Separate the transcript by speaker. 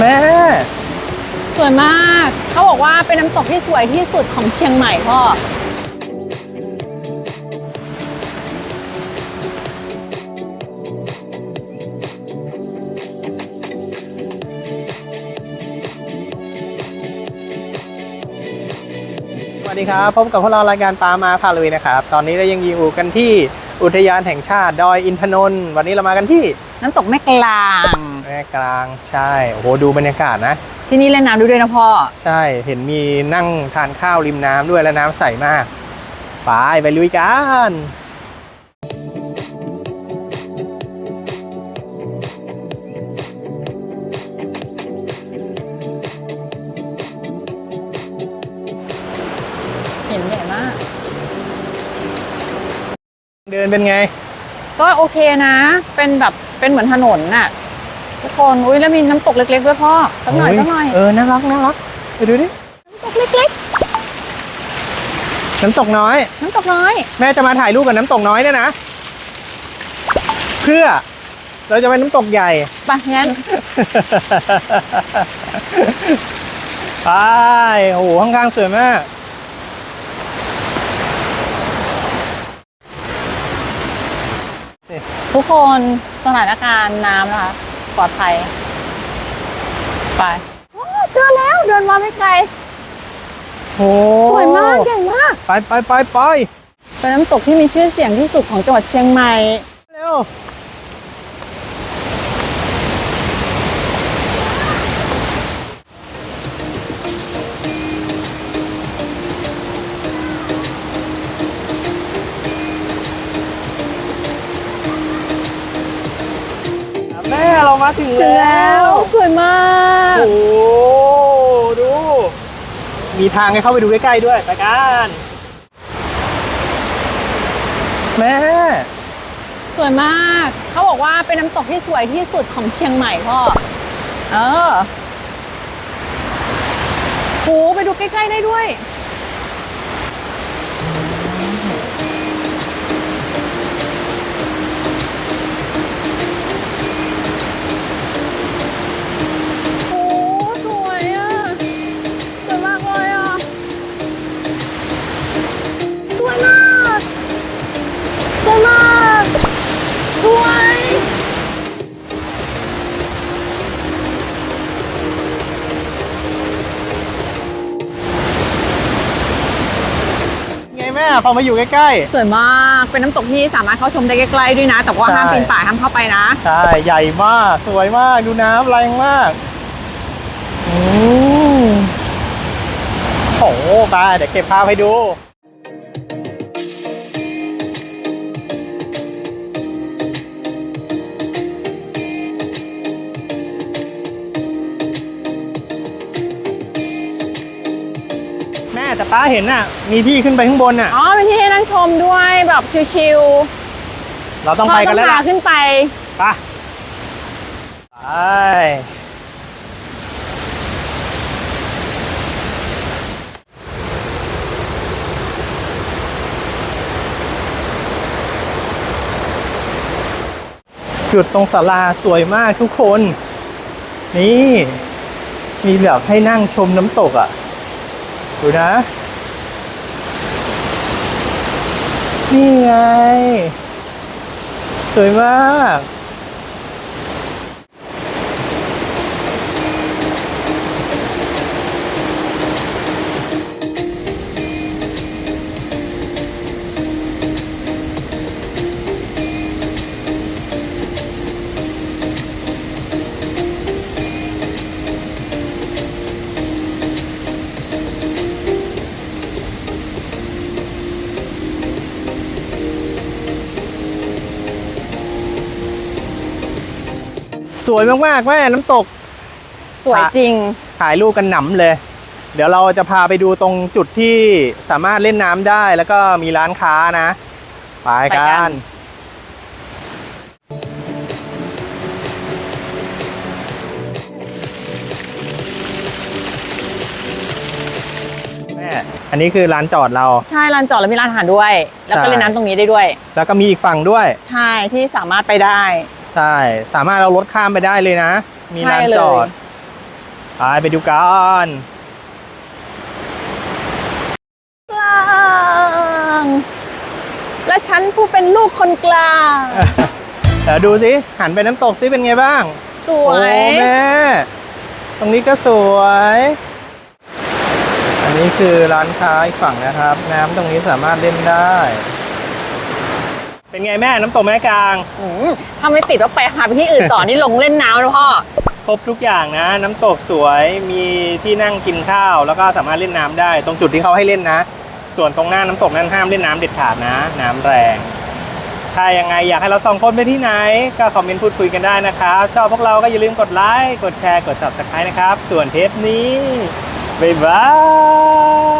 Speaker 1: แม่
Speaker 2: สวยมาก เขาบอกว่าเป็นน้ำตกที่สวยที่สุดของเชียงใหม่พ่อ
Speaker 1: วัสดีครับพบกับพวกเรารายการปามาพาลุยนะครับ ตอนนี้เรายังอยู่กันที่อุทยานแห่งชาติดอยอินทนนท์วันนี้เรามากันที่
Speaker 2: น้ำตกแม่กลาง
Speaker 1: แม่กลางใช่โอ้โหดูบรรยากาศนะ
Speaker 2: ที่นี่เล่นน้ำดูด้วยนะพ่อ
Speaker 1: ใช่เห็นมีนั่งทานข้าวริมน้ำด้วยและน้ำใสมากไปไปลุยกัน
Speaker 2: เดิ
Speaker 1: นเป็นไง
Speaker 2: ก็โอเคนะ เป็นแบบเป็นเหมือนถนนน่ะ ทุกคนอุ้ยแล้วมีน้ำตกเล็กๆด้วยพ่อสักหน่อย
Speaker 1: โสั
Speaker 2: กหน่อย
Speaker 1: เออน่ารักน่ารักไปดูดิ
Speaker 2: น้ำตกเล็ก
Speaker 1: น้ำตกน้อย
Speaker 2: ๆน้ำตกน้อย
Speaker 1: แม่จะมาถ่ายรูปกับน้ำตกน้อยเนี่ยนะเพื่อเราจะไปน้ำตกใหญ่
Speaker 2: ไปงั้น
Speaker 1: ไปโอ้โหข้างๆสวยมาก
Speaker 2: ทุกคนสถานการณ์น้ำนะคะ ปลอดภัย ไปโอ้เจอแล้วเดินมาไม่ไกล
Speaker 1: โอ้
Speaker 2: สวยมากใหญ่มาก
Speaker 1: ไปไปไปไป
Speaker 2: เป็นน้ำตกที่มีชื่อเสียงที่สุดของจังหวัดเชียงใหม่
Speaker 1: เร็ว ม่เรามาถึง
Speaker 2: ถึง
Speaker 1: แล้
Speaker 2: แล้ววสวยมาก
Speaker 1: โอ้โหดู มีทางให้เข้าไปดูใกล้ๆด้วยไปกันแม่
Speaker 2: สวยมาก เขาบอกว่าเป็นน้ำตกที่สวยที่สุดของเชียงใหม่พ่อเออโหไปดูใกล้ๆได้ด้วย
Speaker 1: ม่พอมาอยู่ใกล้
Speaker 2: สวยมากเป็นน้ำตกที่สามารถเข้าชมได้ใกล้ๆด้วยนะ แต่ว่า
Speaker 1: ใช่
Speaker 2: ห้ามปีนป่ายห้ามเข้าไปนะ
Speaker 1: ๆ ใช่ ใหญ่มาก สวยมาก ดูน้ำแรงมากอืมโอ้โหไปเดี๋ยวเก็บภาพให้ดู แม่แต่ป้าเห็นน่ะ มีที่ขึ้นไปข้างบนน่ะ
Speaker 2: อ๋อเป็นที่ให้นั่งชมด้วยแบบชิล
Speaker 1: เรา
Speaker 2: ๆ
Speaker 1: ต้องไปกันแล้ว
Speaker 2: พ่อ
Speaker 1: ล่ะ
Speaker 2: พาขึ้นไป
Speaker 1: ไปไปจุดตรงศาลาสวยมากทุกคน นี่ มีแบบให้นั่งชมน้ำตกอะ ดูนะ นี่ไง สวยมาก สวยมากๆแม่น้ำตก
Speaker 2: สวยจริง
Speaker 1: ถ่ายรูปกันหนำเลย เดี๋ยวเราจะพาไปดูตรงจุดที่สามารถเล่นน้ำได้แล้วก็มีร้านค้านะ ไป
Speaker 2: ไปกั
Speaker 1: กัน
Speaker 2: น
Speaker 1: แม่อันนี้คือร้านจอดเรา
Speaker 2: ใช่ลานจอดแล้วมีร้านอาหารด้วย แล้วก็
Speaker 1: ใช่
Speaker 2: เล่นน้ำตรงนี้ได้ด้วย
Speaker 1: แล้วก็มีอีกฝั่งด้วย
Speaker 2: ใช่ที่สามารถไปได้
Speaker 1: ใช่ สามารถเรารถข้ามไปได้เลยนะ มีร้าน
Speaker 2: ใช่เลย
Speaker 1: จอดไปไปดูกัน
Speaker 2: กลางและฉันผู้เป็นลูกคนกลาง
Speaker 1: เดี๋ยวดูสิหันไปน้ำตกสิเป็นไงบ้าง
Speaker 2: ส
Speaker 1: โอ้
Speaker 2: วย
Speaker 1: แม่ ตรงนี้ก็สวย อันนี้คือร้านค้าอีกฝั่งนะครับ น้ำตรงนี้สามารถเล่นได้ เป็นไงแม่น้ำตกแม่กลาง
Speaker 2: อืมถ้าไม่ติดว่าไปหาไปที่อื่นต่อ นี่ลงเล่นน้ำนะพ่อ
Speaker 1: ครบทุกอย่างนะ น้ำตกสวยมีที่นั่งกินข้าว แล้วก็สามารถเล่นน้ำได้ ตรงจุดที่เขาให้เล่นนะ ส่วนตรงหน้าน้ำตกนั้นห้ามเล่นน้ำเด็ดขาดนะ น้ำแรง ถ้ายังไงอยากให้เราสองคนไปที่ไหน ก็คอมเมนต์พูดคุยกันได้นะครับ ชอบพวกเราก็อย่าลืมกดไลค์กดแชร์กด subscribe นะครับ ส่วนเทปนี้บ๊ายบาย